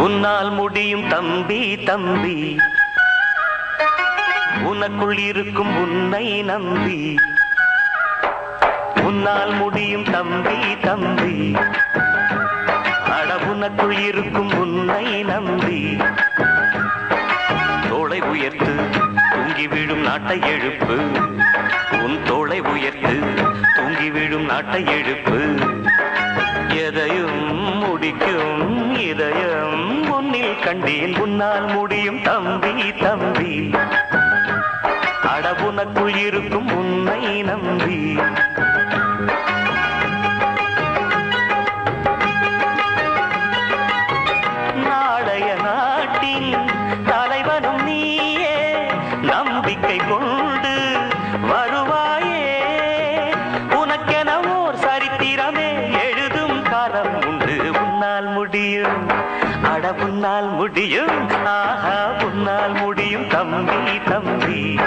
உன்னால் முடியும் தம்பி தம்பி. உனக்குள் இருக்கும் உன்னை நம்பி. உன்னால் முடியும் தம்பி தம்பி. அட உனக்குள் இருக்கும் உன்னை நம்பி. தோளை உயர்த்து தூங்கி விழும் நாட்டை எழுப்பு. உன் தோளை உயர்த்து தூங்கி விழும் நாட்டை எழுப்பு. எதையும் துடிக்கும் இதயம் உன்னில் கண்டேன். உன்னால் முடியும் தம்பி தம்பி. அடபுனக்குள் இருக்கும் உன்னை நம்பி. நாளைய நாட்டின் தலைவனும் நீயே நம்பிக்கை கொண்டு வருவாயே. உனக்கென ஓர் சரித்திரமே எழுதும் காலம் உன்னால் முடியும். ஆஹா உன்னால் முடியும் தம்பி தம்பி.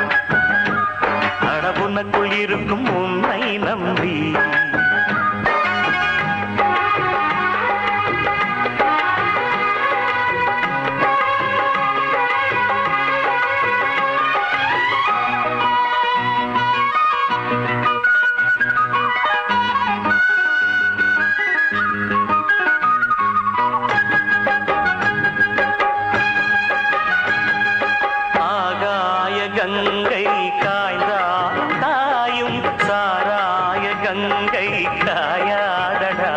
அட உனக்குள் இருக்கும் உன்னை நம்பி. சாராய கங்கை காயாதடா.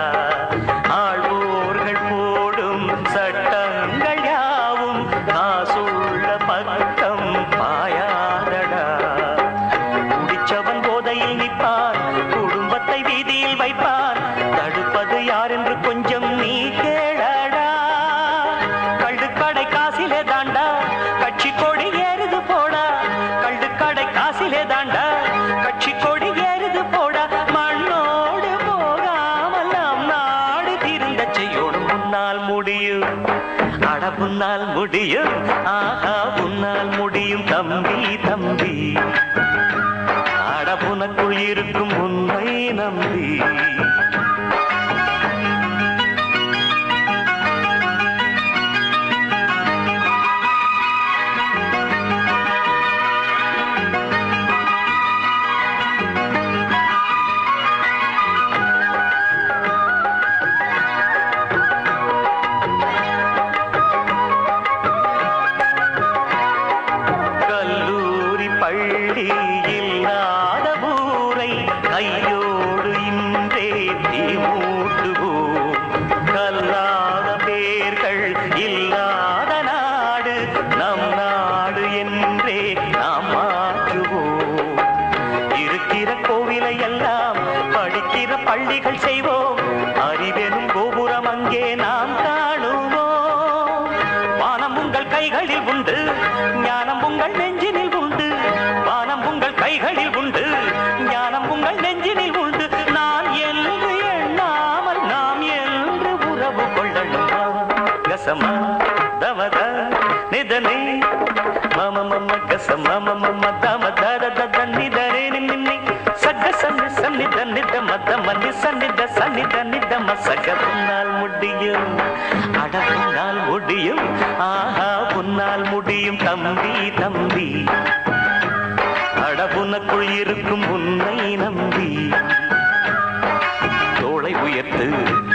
ஆழ்வோர்கள் போடும் சட்டங்கள் யாவும் காசுள்ள பக்கம் பாயாதடா. குடிச்சவன் போதையில் நிற்பான் குடும்பத்தை வீதியில் வைப்பான். அட முடியும். ஆஹா கல்லூரி பள்ளி இல்லாத ஊரை கையோடு இன்றே தீமூட்டுவோம். கல்லாத பேர்கள் இல்லாத நாடு நம் நாடு என்றே நாம் மாற்றுவோம். இருக்கிற கோவிலை எல்லாம் படிக்கிற பள்ளிகள் செய்வோம். அறிவெனும் கோபுரம் அங்கே நாம் காணுவோம். வானம் உங்கள் கைகளில் உண்டு ஞானம் உங்கள் நெஞ்சினில் தமத நிதனை மம மம கச மம மம தம தர தத நிதரே நின்னி சக சன்னி சன்னித நித மத மன்னி சன்னித சன்னித நித மசக உன்னால் முடியும் அட உன்னால் முடியும் ஆஹா உன்னால் முடியும் தம்பி தம்பி அட உனக்குள் இருக்கும் உன்னை நம்பி தோளை உயர்த்து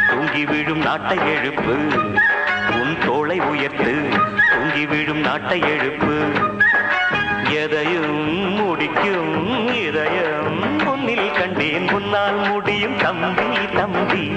தூங்கி விழும் நாட்டை எழுப்பு தோளை உயர்த்து தூங்கி விழும் நாட்டை எழுப்பு. எதையும் முடிக்கும் இதயம் பொன்னில் கண்டேன். உன்னால் முடியும் தம்பி தம்பி.